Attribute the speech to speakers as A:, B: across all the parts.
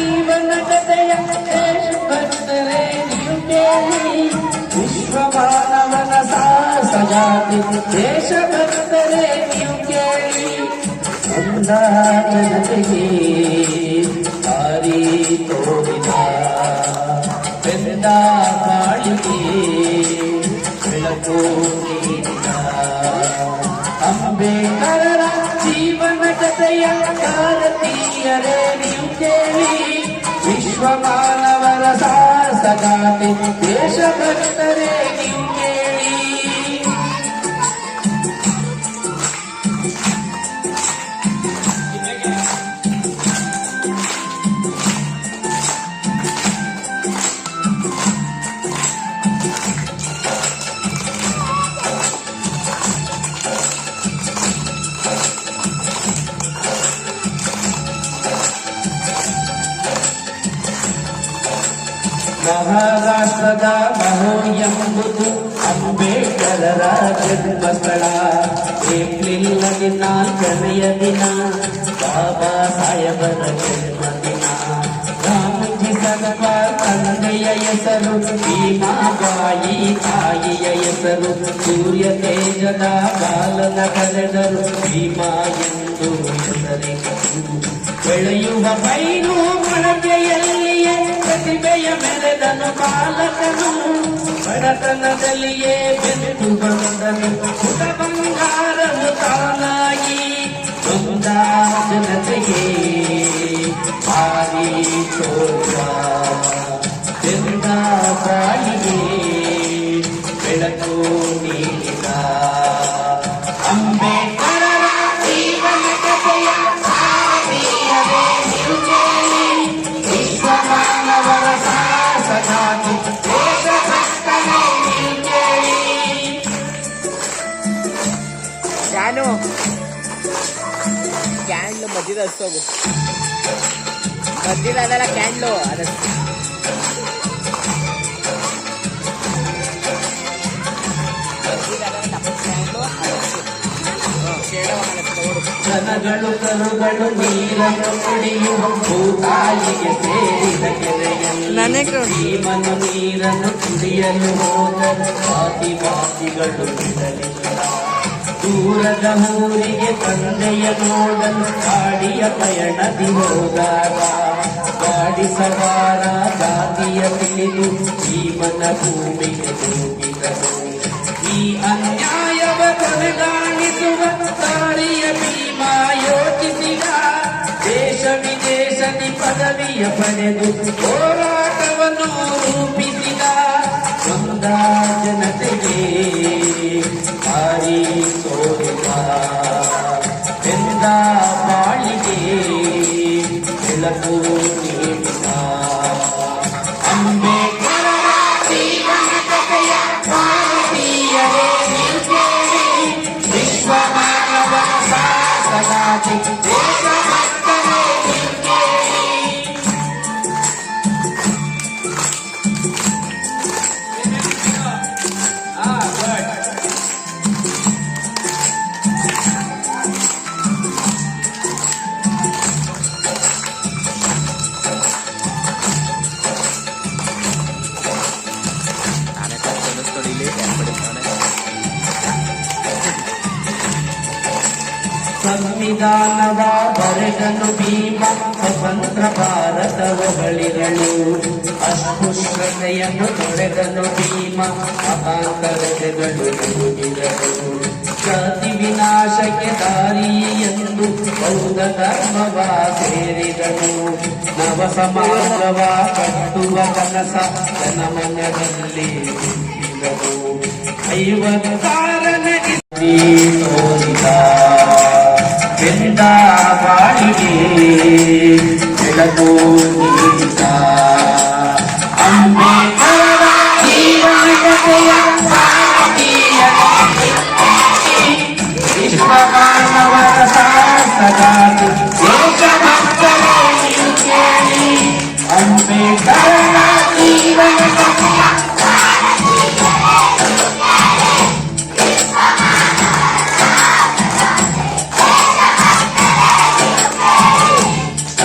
A: जीवन कथय भक्तरे विश्व मानव नसा सजाति देश भक्तरे जनते हरी तो बिना ಮಾನವರ ಸಾಹಸಗಾತಿ ದೇಶಭಕ್ತರೇ ನೀವು ಮಹಾರಾಷ್ಟ್ರದ ಮಹೋ ಎಂಬುದು ಅಂಬೇಡ್ಕರರ ಜನ್ಮಸ್ಥಳ ಏಪ್ರಿಲ್ ನಾಲ್ಕನೆಯ ದಿನ, ಬಾಬಾ ಸಾಹೇಬರ ಜನ್ಮದಿನ. ರಾಮಜಿ ಸನ್ವ ತಂದೆಯ ಹೆಸರು, ಭೀಮಾಬಾಯಿ ತಾಯಿಯ ಹೆಸರು, ಸೂರ್ಯ ತೇಜದ ಬಾಲನ ಕರೆದರು, ಭೀಮಾ ಎಂದು ಹೆಸರಿಗರು ಬೆಳೆಯುವ ಬೈರು ಮೊಳಕೆಯಲ್ಲಿಯೇ ಪ್ರತಿಭೆಯ ಮೆರೆದನು ಬಾಲಕನು ಬಡತನದಲ್ಲಿಯೇ ಬೆಂದು ಬಂದನು. ಪುಟ ಬಂಗಾರನು ತಾನಾಗಿ ಬಂದ ಜನತೆಗೆ ಹಾರಿ ತೋರುವ.
B: ಕ್ಯಾಂಡ್ಲು ಮಧ್ಯದ ಹಚ್ಚೋಗು ಮಧ್ಯದ ಅದಲ್ಲ ಕ್ಯಾಂಡ್ಲು ಅದ
A: ಜನಗಳು ಕರುಗಳು ನೀರನ್ನು ಕುಡಿಯುವ ಭೂತಾಯಿಗೆ ಸೇರಿದ ಕೆರೆಯಲ್ಲಿ
B: ನನಗೆ
A: ಭೀಮನು ನೀರನ್ನು ಕುಡಿಯಲು ಹೋದರೆ ಆದಿವಾಸಿಗಳು ಬಿಡಲಿಲ್ಲ ದೂರದ ಊರಿಗೆ ತಂದೆಯ ನೋಡಲು ಗಾಡಿಯ ಪಯಣದಿ ಹೋದಾಗ ಗಾಡಿ ಸವಾರ ಜಾತಿಯ ತಿಳಿದು ಜೀವನ ಭೂಮಿಗೆ ಹೋಗಿದರು ಈ ಅನ್ಯಾಯವ ಕೊನೆಗಾಣಿಸುವ ತಾಳಿಯ ಭೀಮ ಯೋಚಿಸಿದ, ದೇಶ ವಿದೇಶದಿ ಪದವಿಯ ಪಡೆದು ಹೋರಾಟವನ್ನು ರೂಪಿಸಿದ ಒಂದ
B: لكم
A: ಸಂವಿಧಾನವ ಬರೆದನು ಭೀಮ ಸ್ವತಂತ್ರ ಭಾರತವ ಬಳಿರಳು ಅಸ್ಪೃಶ್ಯತೆಯನ್ನು ತೊಳೆದನು ಭೀಮ ಅಪಾಂತರತೆಗಳು ನುಡಿದರು ಜಾತಿ ವಿನಾಶಕ್ಕೆ ದಾರಿ ಎಂದು ಬೌದ್ಧ ಧರ್ಮವ ಸೇರಿದನು ನವ ಸಮಾಜವ ಕಟ್ಟುವ ಕನಸ ಜನಮನದಲ್ಲಿ ಹುಟ್ಟಿದನು ಐವತ್ತಾರನೇ ತೋರಿದ పెద్దవాడిని పెడతోనీతా అంబేద్కర్ విశ్వమానవ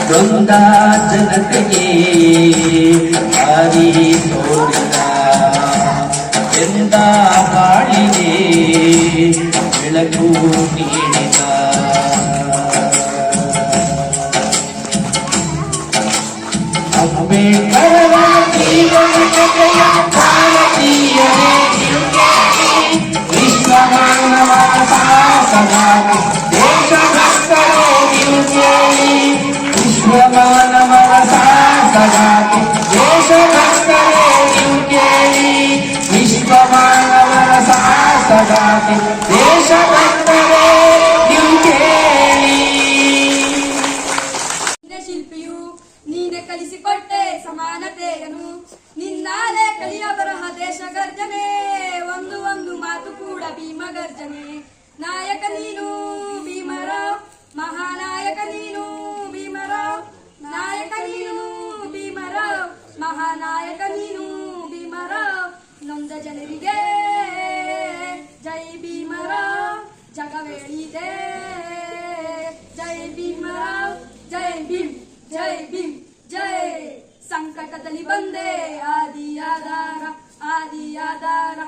A: ವೃಂದ ಜನತೆಗೆ ದಾರಿ ತೋರಿದ ಎಂದ ಬಾಳಿಗೆ ಬೆಳಕು ನೀಡಿದ ಅಂಬೇಡ್ಕರರ ಜೀವನತೆಯ ಭಾರತೀಯರೇ ವಿಶ್ವ ಮಾನವರ ಸಾಸಗಾತಿ
C: ನಾಯಕ ನೀನು ಭೀಮರಾವ್ ಮಹಾನಾಯಕ ನೀನು ಭೀಮರಾವ್ ನಾಯಕ ನೀನು ಭೀಮರಾವ್ ಮಹಾನಾಯಕ ನೀನು ಭೀಮರಾವ್ ನೊಂದ ಜನರಿಗೆ ಜೈ ಭೀಮರಾವ್ ಜಗವೇಳಿದೆ ಜೈ ಭೀಮರಾವ್ ಜೈ ಭೀಮ್ ಜೈ ಭೀಮ್ ಜೈ ಸಂಕಟದಲ್ಲಿ ಬಂದೆ ಆದಿ ಆಧಾರ ಆದಿ ಆಧಾರ